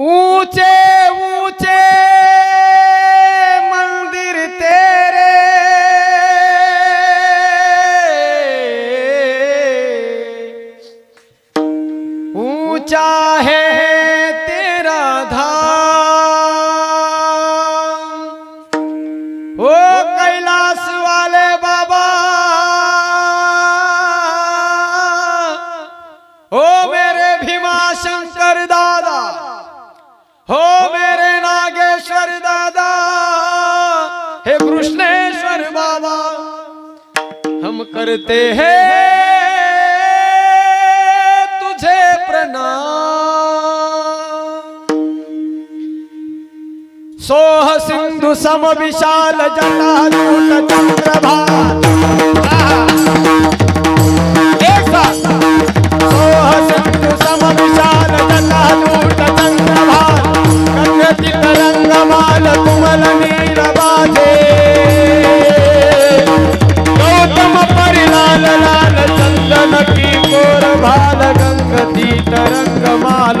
ऊँचे ऊँचे मंदिर तेरे। ऊँचा है तेरा धाम। ओ करते हैं। तुझे प्रणाम। सोह सिंधु सम विशाल जटा जूट चंद्रभा सोह सिंधु सम विशाल బాల గంగ తీర్థ రంగమాల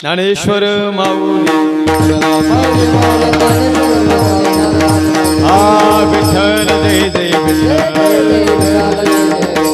ज्ञानेश्वर माऊली. विठ्ठल जय जय विठ्ठल.